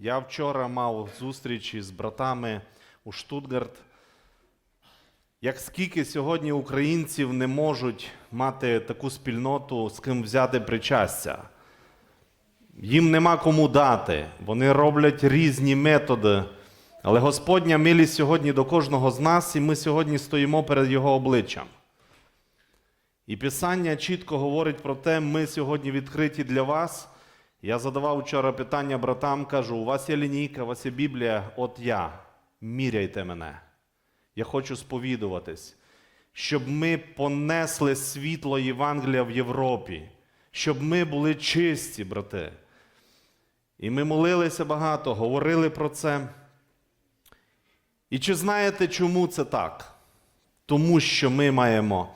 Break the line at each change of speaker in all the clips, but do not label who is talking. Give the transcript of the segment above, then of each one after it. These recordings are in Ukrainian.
Я вчора мав зустрічі з братами у Штутгарт. Як скільки сьогодні українців не можуть мати таку спільноту, з ким взяти причастя? Їм нема кому дати. Вони роблять різні методи. Але Господня милість сьогодні до кожного з нас, і ми сьогодні стоїмо перед Його обличчям. І Писання чітко говорить про те, ми сьогодні відкриті для вас. Я задавав вчора питання братам, кажу: у вас є лінійка, у вас є Біблія, от я. Міряйте мене. Я хочу сповідуватись, щоб ми понесли світло Євангелія в Європі, щоб ми були чисті, брати. І ми молилися багато, говорили про це. І чи знаєте, чому це так? Тому що ми маємо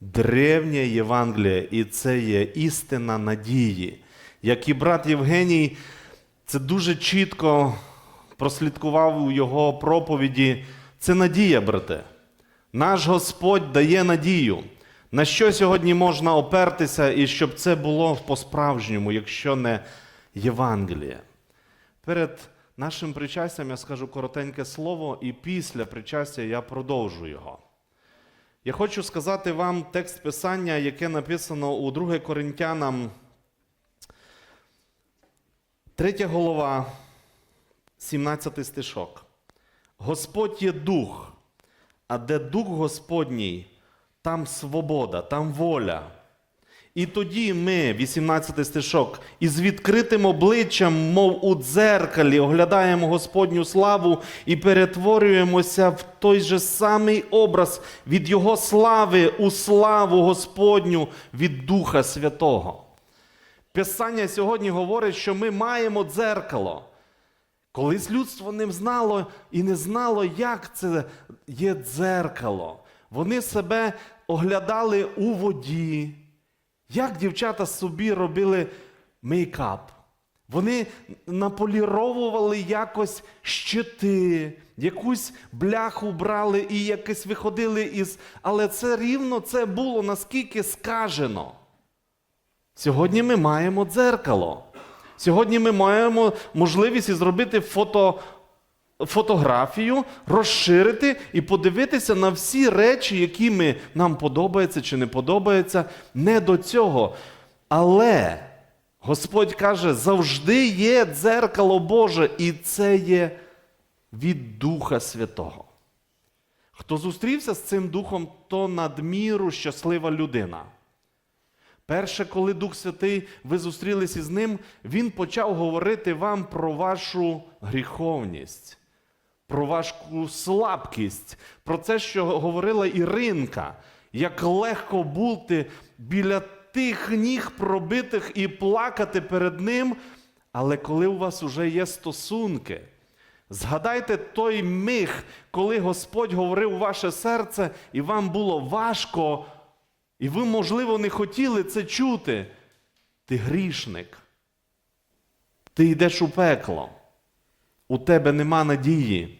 древнє Євангеліє, і це є істина надії. Як і брат Євгеній, це дуже чітко прослідкував у його проповіді. Це надія, брате. Наш Господь дає надію. На що сьогодні можна опертися, і щоб це було по-справжньому, якщо не Євангеліє? Перед нашим причастям я скажу коротеньке слово, і після причастя я продовжу його. Я хочу сказати вам текст Писання, яке написано у 2 Коринтянам, 3 голова, 17 стишок. Господь є дух, а де дух Господній, там свобода, там воля. І тоді ми, 18 стишок, із відкритим обличчям, мов у дзеркалі, оглядаємо Господню славу і перетворюємося в той же самий образ від Його слави у славу Господню від Духа Святого. Писання сьогодні говорить, що ми маємо дзеркало. Колись людство не знало і не знало, як це є дзеркало. Вони себе оглядали у воді. Як дівчата собі робили мейкап? Вони наполіровували якось щити, якусь бляху брали і якось виходили із. Але це рівно це було наскільки скажено. Сьогодні ми маємо дзеркало. Сьогодні ми маємо можливість зробити фото, фотографію, розширити і подивитися на всі речі, які ми, нам подобаються чи не подобаються, не до цього. Але Господь каже, завжди є дзеркало Боже, і це є від Духа Святого. Хто зустрівся з цим духом, то надміру щаслива людина. Перше, коли Дух Святий, ви зустрілися із ним, він почав говорити вам про вашу гріховність, про вашу слабкість, про це, що говорила Іринка, як легко бути біля тих ніг пробитих і плакати перед ним. Але коли у вас вже є стосунки, згадайте той миг, коли Господь говорив у ваше серце, і вам було важко. І ви, можливо, не хотіли це чути. Ти грішник. Ти йдеш у пекло. У тебе нема надії.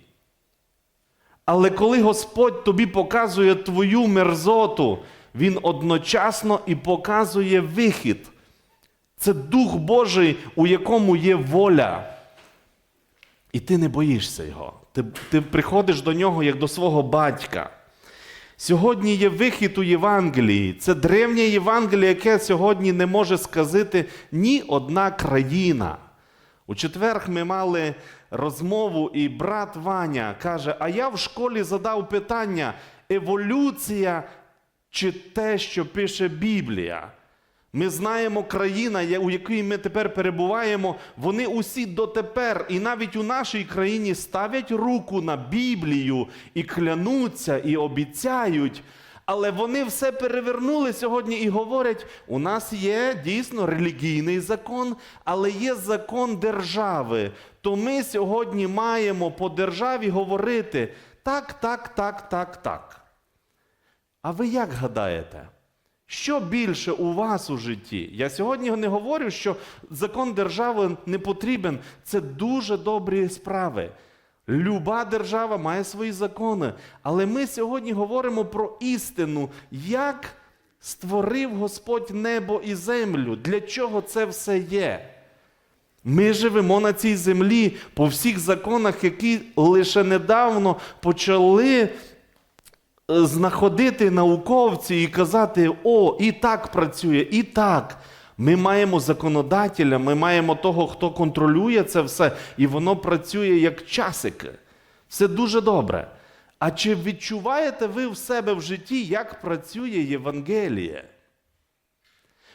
Але коли Господь тобі показує твою мерзоту, Він одночасно і показує вихід. Це Дух Божий, у якому є воля. І ти не боїшся його. Ти, ти приходиш до нього як до свого батька. Сьогодні є вихід у Євангелії. Це древнє Євангеліє, яке сьогодні не може сказати ні одна країна. У четверг ми мали розмову, і брат Ваня каже: А я в школі задав питання: еволюція чи те, що пише Біблія? Ми знаємо країна, у якій ми тепер перебуваємо, вони усі дотепер, і навіть у нашій країні ставлять руку на Біблію і клянуться, і обіцяють. Але вони все перевернули сьогодні і говорять: у нас є дійсно релігійний закон, але є закон держави. То ми сьогодні маємо по державі говорити так, так, так, так, так. А ви як гадаєте? Що більше у вас у житті? Я сьогодні не говорю, що закон держави не потрібен. Це дуже добрі справи. Люба держава має свої закони. Але ми сьогодні говоримо про істину, як створив Господь небо і землю, для чого це все є. Ми живемо на цій землі по всіх законах, які лише недавно почали знаходити науковці і казати: о, і так працює, і так. Ми маємо законодателя, ми маємо того, хто контролює це все, і воно працює як часики. Все дуже добре. А чи відчуваєте ви в себе в житті, як працює Євангеліє?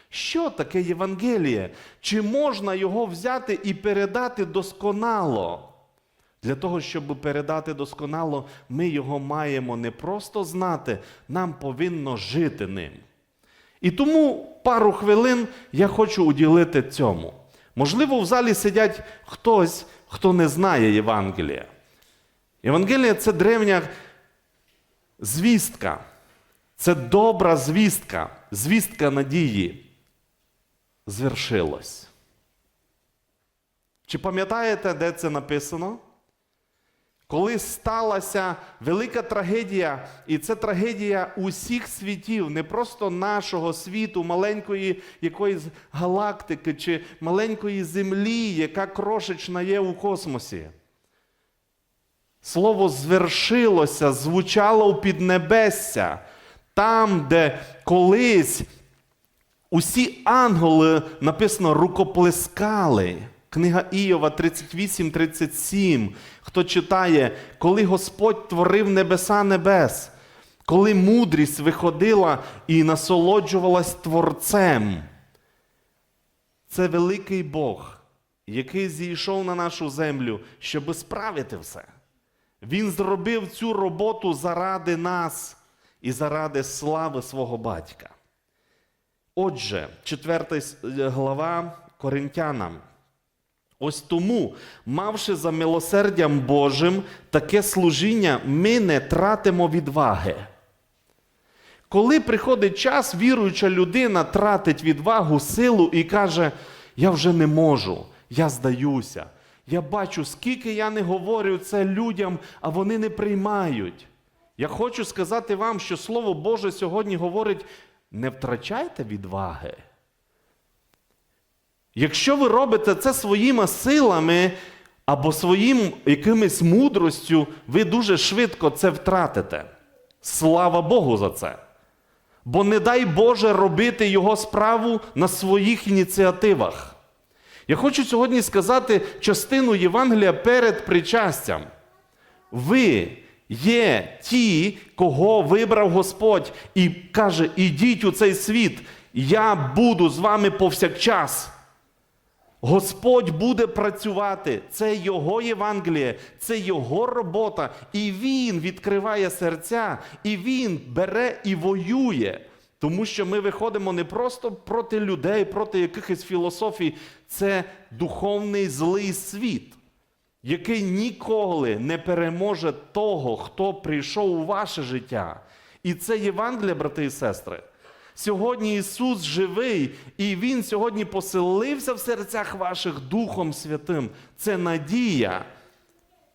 Що таке Євангеліє? Чи можна його взяти і передати досконало? Для того, щоб передати досконало, ми його маємо не просто знати, нам повинно жити ним. І тому пару хвилин я хочу уділити цьому. Можливо, в залі сидять хтось, хто не знає Євангелія. Євангелія це древня звістка, це добра звістка, звістка надії. Звершилось. Чи пам'ятаєте, де це написано? Коли сталася велика трагедія, і це трагедія усіх світів, не просто нашого світу, маленької якоїсь галактики чи маленької землі, яка крошечна є у космосі. Слово звершилося, звучало у піднебесся, там, де колись усі ангели, написано, рукоплескали. Книга Іова 38-37. Хто читає, коли Господь творив небеса небес, коли мудрість виходила і насолоджувалась Творцем. Це великий Бог, який зійшов на нашу землю, щоб справити все. Він зробив цю роботу заради нас і заради слави свого батька. Отже, 4 глава Коринтянам. Ось тому, мавши за милосердям Божим таке служіння, ми не тратимо відваги. Коли приходить час, віруюча людина тратить відвагу, силу і каже: Я вже не можу, я здаюся. Я бачу, скільки я не говорю це людям, а вони не приймають. Я хочу сказати вам, що Слово Боже сьогодні говорить: не втрачайте відваги. Якщо ви робите це своїми силами або своїм якимось мудростю, ви дуже швидко це втратите. Слава Богу за це. Бо не дай Боже робити його справу на своїх ініціативах. Я хочу сьогодні сказати частину Євангелія перед причастям. Ви є ті, кого вибрав Господь, і каже: ідіть у цей світ, я буду з вами повсякчас. Господь буде працювати. Це Його Євангеліє, це Його робота. І Він відкриває серця, і Він бере і воює. Тому що ми виходимо не просто проти людей, проти якихось філософій. Це духовний злий світ, який ніколи не переможе того, хто прийшов у ваше життя. І це Євангеліє, брати і сестри. Сьогодні Ісус живий, і Він сьогодні поселився в серцях ваших Духом Святим. Це надія.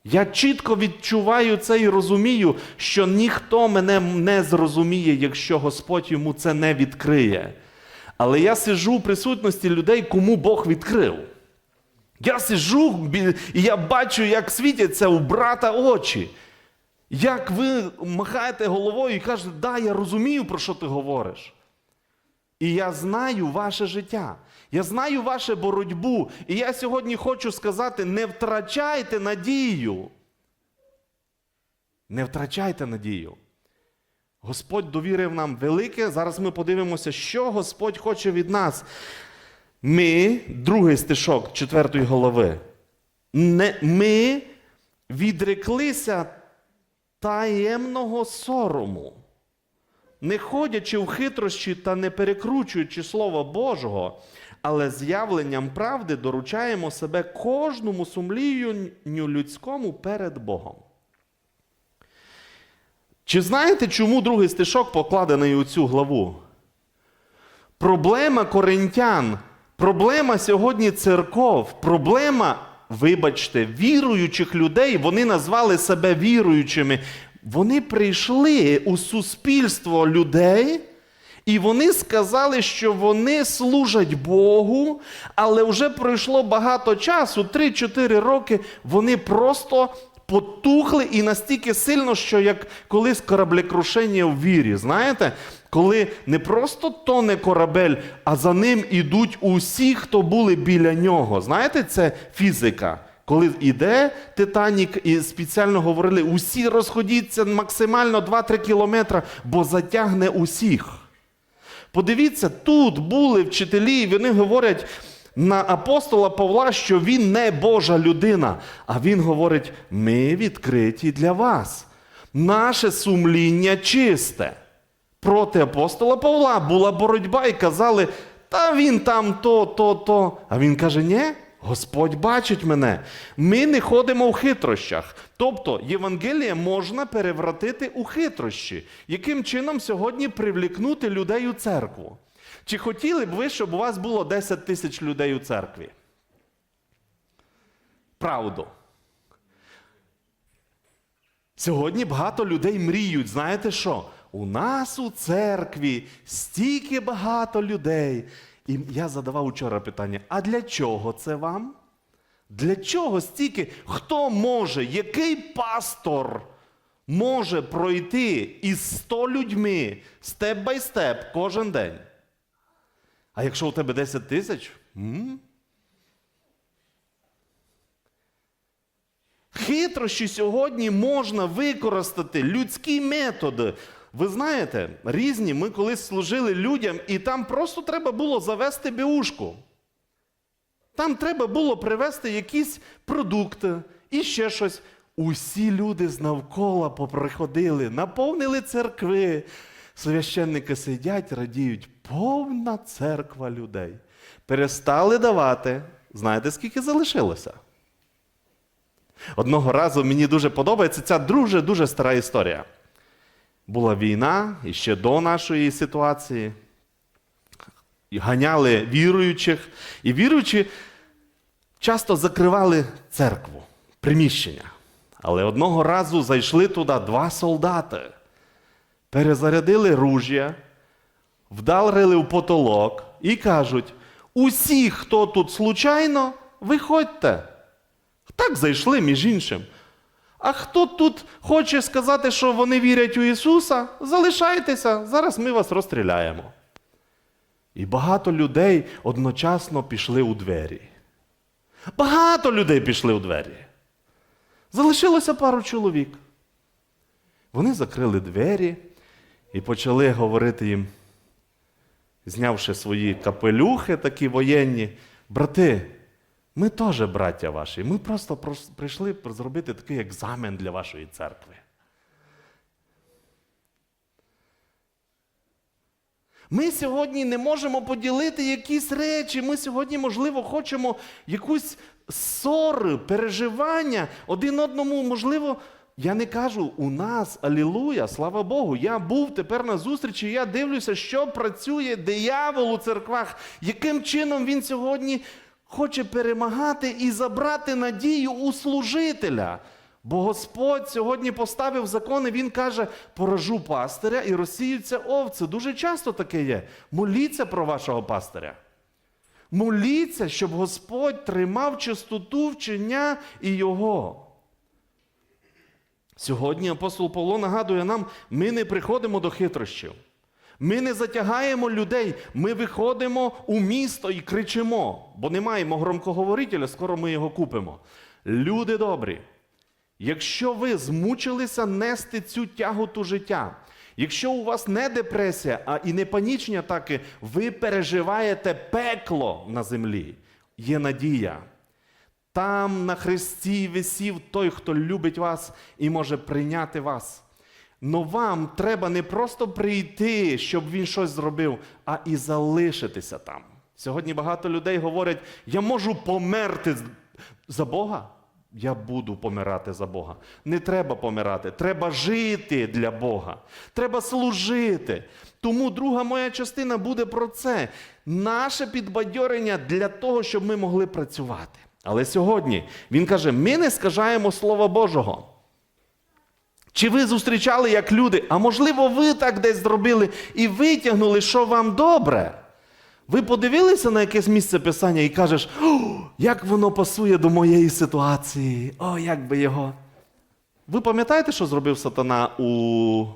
Я чітко відчуваю це і розумію, що ніхто мене не зрозуміє, якщо Господь йому це не відкриє. Але я сиджу в присутності людей, кому Бог відкрив. Я сиджу і я бачу, як світяться у брата очі. Як ви махаєте головою і кажете, да, я розумію, про що ти говориш. І я знаю ваше життя. Я знаю вашу боротьбу. І я сьогодні хочу сказати: не втрачайте надію. Не втрачайте надію. Господь довірив нам велике. Зараз ми подивимося, що Господь хоче від нас. Ми, другий стишок четвертої голови, не, ми відреклися таємного сорому не ходячи в хитрощі та не перекручуючи Слова Божого, але з'явленням правди доручаємо себе кожному сумлінню людському перед Богом. Чи знаєте, чому другий стишок покладений у цю главу? Проблема коринтян, проблема сьогодні церков, проблема, вибачте, віруючих людей, вони назвали себе віруючими. Вони прийшли у суспільство людей, І вони сказали, що вони служать Богу, але вже пройшло багато часу, 3-4 роки, вони просто потухли і настільки сильно, що як колись кораблекрушення в вірі. Знаєте, коли не просто тоне корабель, а за ним ідуть усі, хто були біля нього. Знаєте, це фізика. Коли йде Титанік, і спеціально говорили, усі розходіться максимально 2-3 кілометри, бо затягне усіх. Подивіться, тут були вчителі, і вони говорять на апостола Павла, що він не Божа людина. А він говорить: ми відкриті для вас. Наше сумління чисте. Проти апостола Павла була боротьба і казали, та він там то, то, то. А він каже: ні, Господь бачить мене. Ми не ходимо в хитрощах. Тобто Євангеліє можна перевратити у хитрощі. Яким чином сьогодні привлікнути людей у церкву? Чи хотіли б ви, щоб у вас було 10 тисяч людей у церкві? Правду. Сьогодні багато людей мріють, знаєте що? У нас у церкві стільки багато людей. І я задавав учора питання: а для чого це вам? Для чого стільки? Хто може, який пастор може пройти із 100 людьми степ бай степ кожен день? А якщо у тебе 10 тисяч? м? Хитрощі сьогодні можна використати людські методи. Ви знаєте, різні. Ми колись служили людям, і там просто треба було завести беушку. Там треба було привезти якісь продукти і ще щось. Усі люди з навкола поприходили, наповнили церкви. Священники сидять, радіють, повна церква людей. Перестали давати. Знаєте, скільки залишилося? Одного разу мені дуже подобається ця дуже-дуже стара історія. Була війна і ще до нашої ситуації. І ганяли віруючих, і віруючі часто закривали церкву, приміщення. Але одного разу зайшли туди два солдати, перезарядили ружя, вдарили в потолок і кажуть: усі, хто тут случайно, виходьте. Так зайшли, між іншим. А хто тут хоче сказати, що вони вірять у Ісуса, залишайтеся, зараз ми вас розстріляємо. І багато людей одночасно пішли у двері. Багато людей пішли у двері. Залишилося пару чоловік. Вони закрили двері і почали говорити їм, знявши свої капелюхи такі воєнні, брати. Ми теж браття ваші. Ми просто прийшли зробити такий екзамен для вашої церкви. Ми сьогодні не можемо поділити якісь речі. Ми сьогодні, можливо, хочемо якусь ссори, переживання один одному, можливо. Я не кажу у нас, алілуя, слава Богу. Я був тепер на зустрічі, я дивлюся, що працює диявол у церквах, яким чином він сьогодні хоче перемагати і забрати надію у служителя. Бо Господь сьогодні поставив закони, Він каже: поражу пастиря і розсіються овці. Дуже часто таке є. Моліться про вашого пастиря. Моліться, щоб Господь тримав чистоту вчення і його. Сьогодні апостол Павло нагадує нам, ми не приходимо до хитрощів. Ми не затягаємо людей, ми виходимо у місто і кричимо, бо не маємо громкоговорителя, скоро ми його купимо. Люди добрі, якщо ви змучилися нести цю тяготу життя, якщо у вас не депресія, а і не панічні атаки, ви переживаєте пекло на землі, є надія. Там на хресті висів той, хто любить вас і може прийняти вас. Но вам треба не просто прийти, щоб він щось зробив, а і залишитися там. Сьогодні багато людей говорять: я можу померти за Бога. Я буду помирати за Бога. Не треба помирати, треба жити для Бога. Треба служити. Тому друга моя частина буде про це. Наше підбадьорення для того, щоб ми могли працювати. Але сьогодні він каже: ми не скажаємо Слова Божого. Чи ви зустрічали як люди, а можливо, ви так десь зробили і витягнули, що вам добре? Ви подивилися на якесь місце писання і кажеш, «О, як воно пасує до моєї ситуації, о, як би його. Ви пам'ятаєте, що зробив сатана, у...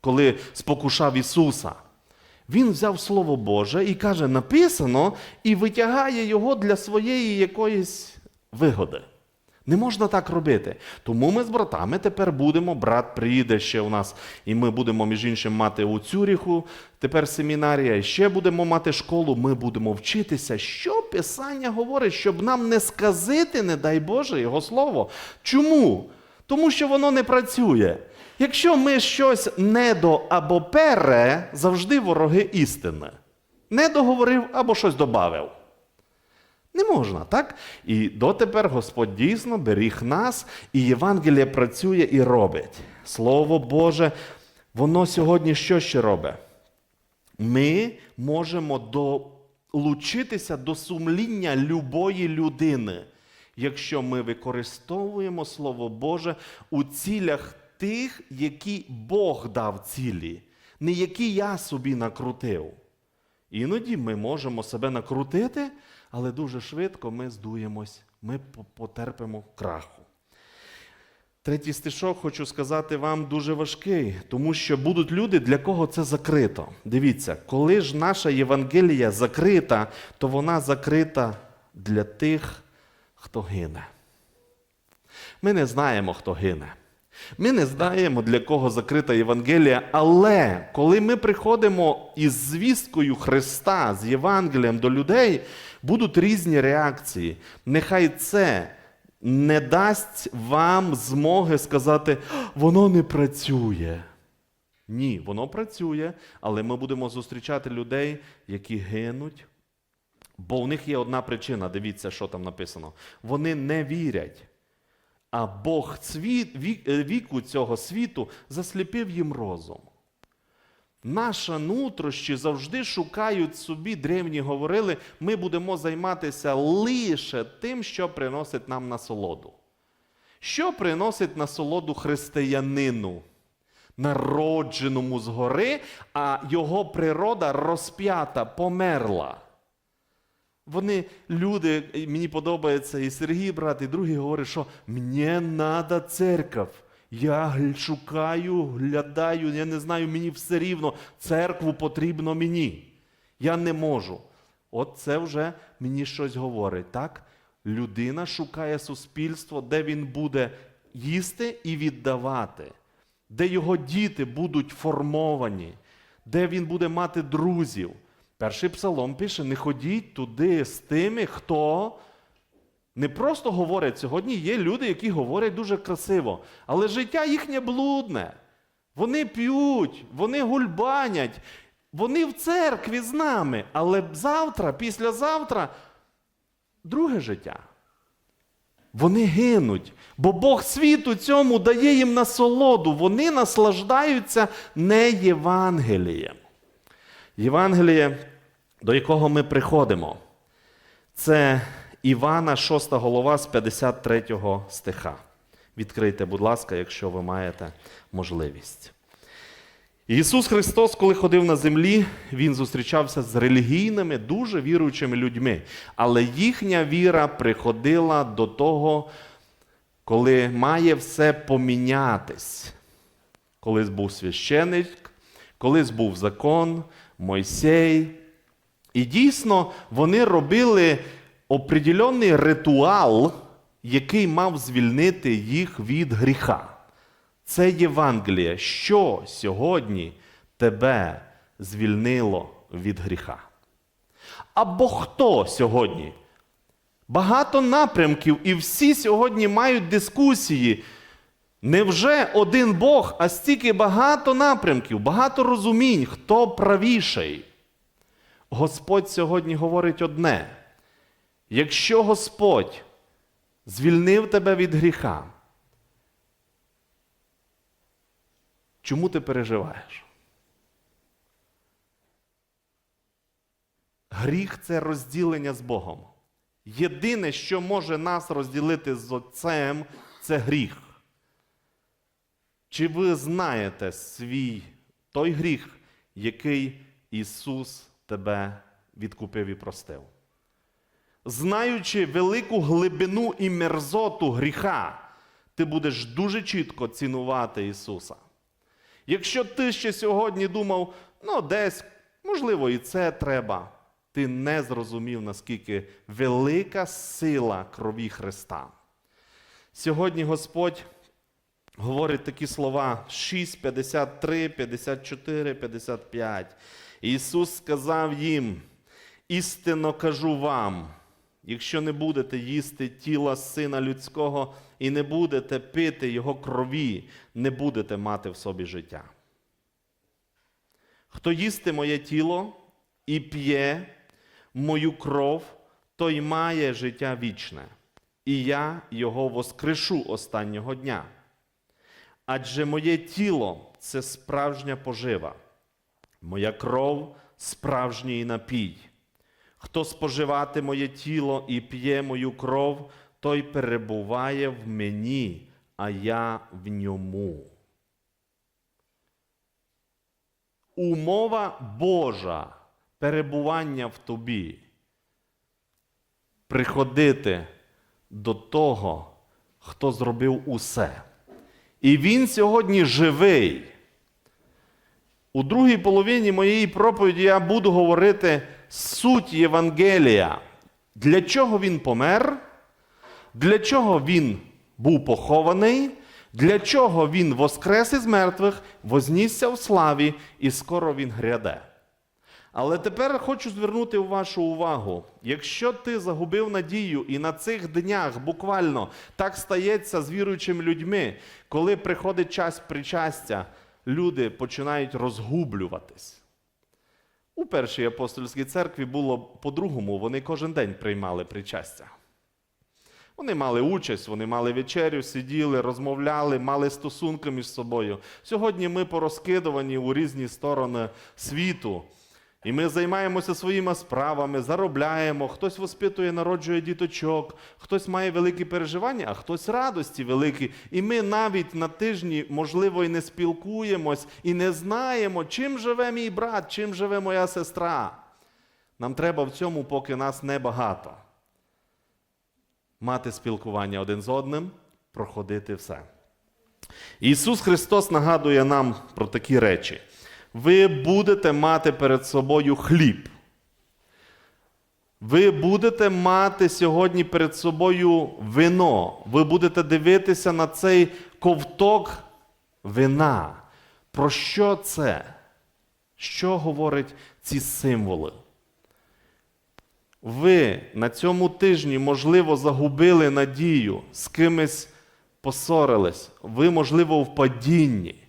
коли спокушав Ісуса? Він взяв Слово Боже і каже, написано, і витягає його для своєї якоїсь вигоди. Не можна так робити. Тому ми з братами тепер будемо, брат приїде ще у нас, і ми будемо, між іншим, мати у Цюріху тепер семінарія, і ще будемо мати школу, ми будемо вчитися, що Писання говорить, щоб нам не сказити, не дай Боже, Його Слово. Чому? Тому що воно не працює. Якщо ми щось недо або пере, завжди вороги істини. Не договорив або щось додав. Не можна, так? І дотепер Господь дійсно беріг нас, і Євангеліє працює і робить. Слово Боже, воно сьогодні що ще робить? Ми можемо долучитися до сумління любої людини, якщо ми використовуємо Слово Боже у цілях тих, які Бог дав цілі, не які я собі накрутив. Іноді ми можемо себе накрутити, але дуже швидко ми здуємось, ми потерпимо краху. Третій стишок, хочу сказати вам, дуже важкий, тому що будуть люди, для кого це закрито. Дивіться, коли ж наша Євангелія закрита, то вона закрита для тих, хто гине. Ми не знаємо, хто гине. Ми не знаємо, для кого закрита Євангелія, але коли ми приходимо із звісткою Христа, з Євангелієм до людей, будуть різні реакції. Нехай це не дасть вам змоги сказати, воно не працює. Ні, воно працює, але ми будемо зустрічати людей, які гинуть. Бо у них є одна причина, дивіться, що там написано. Вони не вірять. А Бог цвіт, е, віку цього світу засліпив їм розум. Наша нутрощі завжди шукають собі, древні говорили, ми будемо займатися лише тим, що приносить нам насолоду. Що приносить насолоду християнину, народженому згори, а його природа розп'ята, померла. Вони, люди, мені подобається і Сергій, брат, і другий говорить, що мені треба церква. Я шукаю, глядаю, я не знаю, мені все рівно. Церкву потрібно мені. Я не можу. От це вже мені щось говорить, так? Людина шукає суспільство, де він буде їсти і віддавати, де його діти будуть формовані, де він буде мати друзів. Перший псалом пише: не ходіть туди з тими, хто не просто говорять. Сьогодні є люди, які говорять дуже красиво, але життя їхнє блудне. Вони п'ють, вони гульбанять, вони в церкві з нами, але завтра, післязавтра друге життя. Вони гинуть, бо Бог світу цьому дає їм насолоду. Вони наслаждаються не Євангелієм. Євангеліє, до якого ми приходимо, це Івана, 6 голова з 53 стиха. Відкрийте, будь ласка, якщо ви маєте можливість. Ісус Христос, коли ходив на землі, Він зустрічався з релігійними, дуже віруючими людьми. Але їхня віра приходила до того, коли має все помінятись. Колись був священик, колись був закон, Мойсей. І дійсно вони робили определенний ритуал, який мав звільнити їх від гріха. Це Євангеліє, що сьогодні тебе звільнило від гріха. Або хто сьогодні? Багато напрямків, і всі сьогодні мають дискусії. Невже один Бог, а стільки багато напрямків, багато розумінь, хто правіший? Господь сьогодні говорить одне: якщо Господь звільнив тебе від гріха, чому ти переживаєш? Гріх це розділення з Богом. Єдине, що може нас розділити з Отцем, це гріх. Чи ви знаєте свій той гріх, який Ісус тебе відкупив і простив? Знаючи велику глибину і мерзоту гріха, ти будеш дуже чітко цінувати Ісуса. Якщо ти ще сьогодні думав, ну десь, можливо, і це треба, ти не зрозумів, наскільки велика сила крові Христа. Сьогодні Господь говорить такі слова 6, 53, 54, 55. Ісус сказав їм: істинно кажу вам, якщо не будете їсти тіла Сина Людського і не будете пити Його крові, не будете мати в собі життя. Хто їсти моє тіло і п'є мою кров, той має життя вічне, і я його воскрешу останнього дня. Адже моє тіло це справжня пожива, моя кров справжній напій. Хто споживати моє тіло і п'є мою кров, той перебуває в мені, а я в ньому. Умова Божа перебування в тобі. Приходити до того, хто зробив усе. І він сьогодні живий. У другій половині моєї проповіді я буду говорити суть Євангелія. Для чого він помер? Для чого він був похований? Для чого він воскрес із мертвих, вознісся в славі, і скоро він гряде. Але тепер хочу звернути вашу увагу. Якщо ти загубив надію, і на цих днях буквально так стається з віруючими людьми, коли приходить час причастя, люди починають розгублюватись. У першій апостольській церкві було по-другому, вони кожен день приймали причастя. Вони мали участь, вони мали вечерю, сиділи, розмовляли, мали стосунки між собою. Сьогодні ми порозкидувані у різні сторони світу. І ми займаємося своїми справами, заробляємо, хтось воспитує, народжує діточок, хтось має великі переживання, а хтось радості великі. І ми навіть на тижні, можливо, і не спілкуємось, і не знаємо, чим живе мій брат, чим живе моя сестра. Нам треба в цьому, поки нас небагато. Мати спілкування один з одним, проходити все. Ісус Христос нагадує нам про такі речі. Ви будете мати перед собою хліб. Ви будете мати сьогодні перед собою вино. Ви будете дивитися на цей ковток вина. Про що це? Що говорять ці символи? Ви на цьому тижні, можливо, загубили надію, з кимось посорились, ви, можливо, в падінні.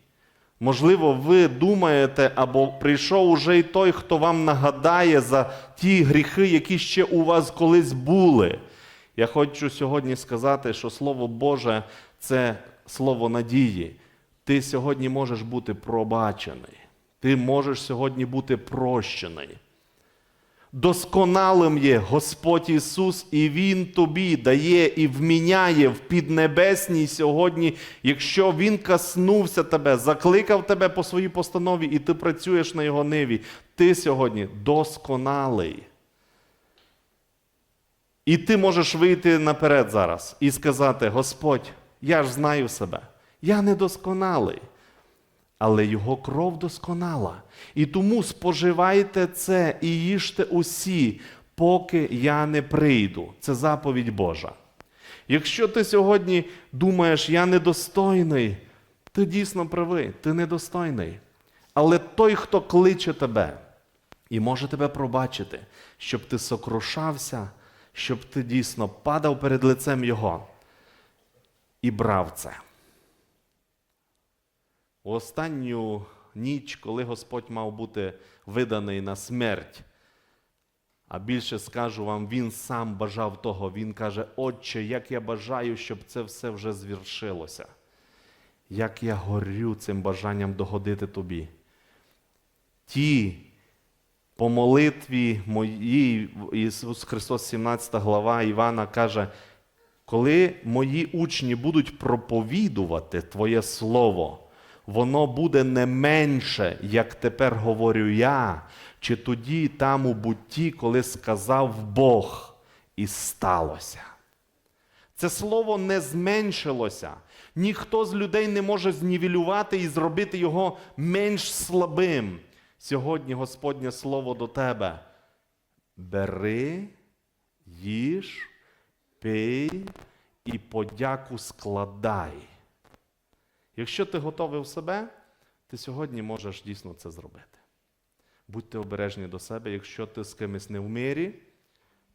Можливо, ви думаєте, або прийшов уже й той, хто вам нагадає за ті гріхи, які ще у вас колись були. Я хочу сьогодні сказати, що Слово Боже це слово надії. Ти сьогодні можеш бути пробачений. Ти можеш сьогодні бути прощений. Досконалим є Господь Ісус, і Він тобі дає і вміняє в піднебесній сьогодні, якщо Він каснувся тебе, закликав тебе по своїй постанові, і ти працюєш на Його ниві, ти сьогодні досконалий. І ти можеш вийти наперед зараз і сказати: Господь, я ж знаю себе, я недосконалий але його кров досконала. І тому споживайте це і їжте усі, поки я не прийду. Це заповідь Божа. Якщо ти сьогодні думаєш, я недостойний, ти дійсно правий, ти недостойний. Але той, хто кличе тебе і може тебе пробачити, щоб ти сокрушався, щоб ти дійсно падав перед лицем Його і брав це. У останню ніч, коли Господь мав бути виданий на смерть, а більше скажу вам, Він сам бажав того. Він каже, Отче, як я бажаю, щоб це все вже звершилося. Як я горю цим бажанням догодити тобі. Ті по молитві моїй, Ісус Христос, 17 глава Івана каже, коли мої учні будуть проповідувати Твоє Слово, воно буде не менше, як тепер говорю я, чи тоді там у бутті, коли сказав Бог, і сталося. Це слово не зменшилося. Ніхто з людей не може знівелювати і зробити його менш слабим. Сьогодні Господнє слово до тебе. Бери, їж, пий і подяку складай. Якщо ти готовий в себе, ти сьогодні можеш дійсно це зробити. Будьте обережні до себе, якщо ти з кимось не в мирі,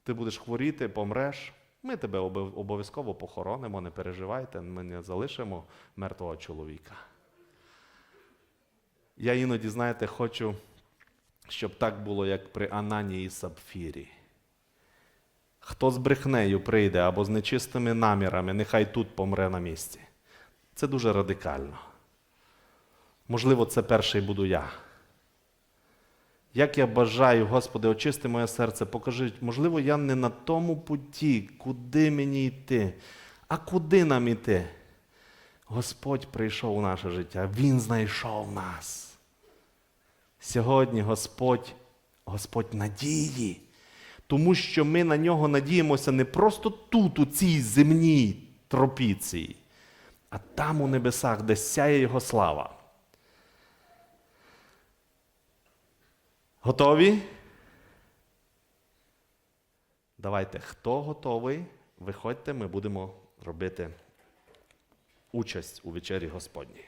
ти будеш хворіти, помреш. Ми тебе обов'язково похоронимо, не переживайте, ми не залишимо мертвого чоловіка. Я іноді, знаєте, хочу, щоб так було, як при Анані і Сапфірі. Хто з брехнею прийде або з нечистими намірами, нехай тут помре на місці. Це дуже радикально. Можливо, це перший буду я. Як я бажаю, Господи, очисти моє серце, покажи, можливо, я не на тому путі, куди мені йти, а куди нам іти? Господь прийшов у наше життя, Він знайшов нас. Сьогодні Господь, Господь надії, тому що ми на нього надіємося не просто тут, у цій земній тропіції, а там у небесах, де сяє Його слава. Готові? Давайте, хто готовий, виходьте, ми будемо робити участь у вечері Господній.